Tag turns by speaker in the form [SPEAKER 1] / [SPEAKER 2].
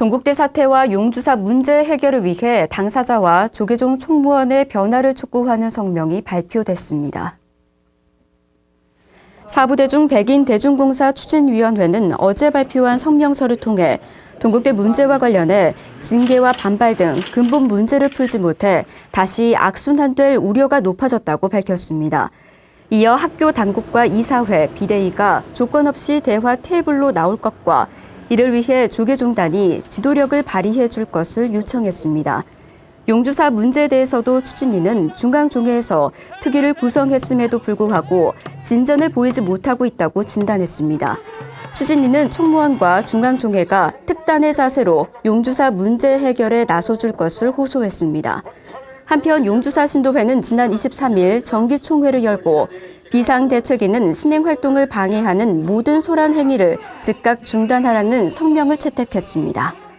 [SPEAKER 1] 동국대 사태와 용주사 문제 해결을 위해 당사자와 조계종 총무원의 변화를 촉구하는 성명이 발표됐습니다. 사부대중 백인 대중공사 추진위원회는 어제 발표한 성명서를 통해 동국대 문제와 관련해 징계와 반발 등 근본 문제를 풀지 못해 다시 악순환될 우려가 높아졌다고 밝혔습니다. 이어 학교 당국과 이사회, 비대위가 조건 없이 대화 테이블로 나올 것과 이를 위해 조계종단이 지도력을 발휘해 줄 것을 요청했습니다. 용주사 문제에 대해서도 추진위는 중앙종회에서 특위를 구성했음에도 불구하고 진전을 보이지 못하고 있다고 진단했습니다. 추진위는 총무원과 중앙종회가 특단의 자세로 용주사 문제 해결에 나서줄 것을 호소했습니다. 한편 용주사 신도회는 지난 23일 정기총회를 열고 비상대책위는 신행 활동을 방해하는 모든 소란 행위를 즉각 중단하라는 성명을 채택했습니다.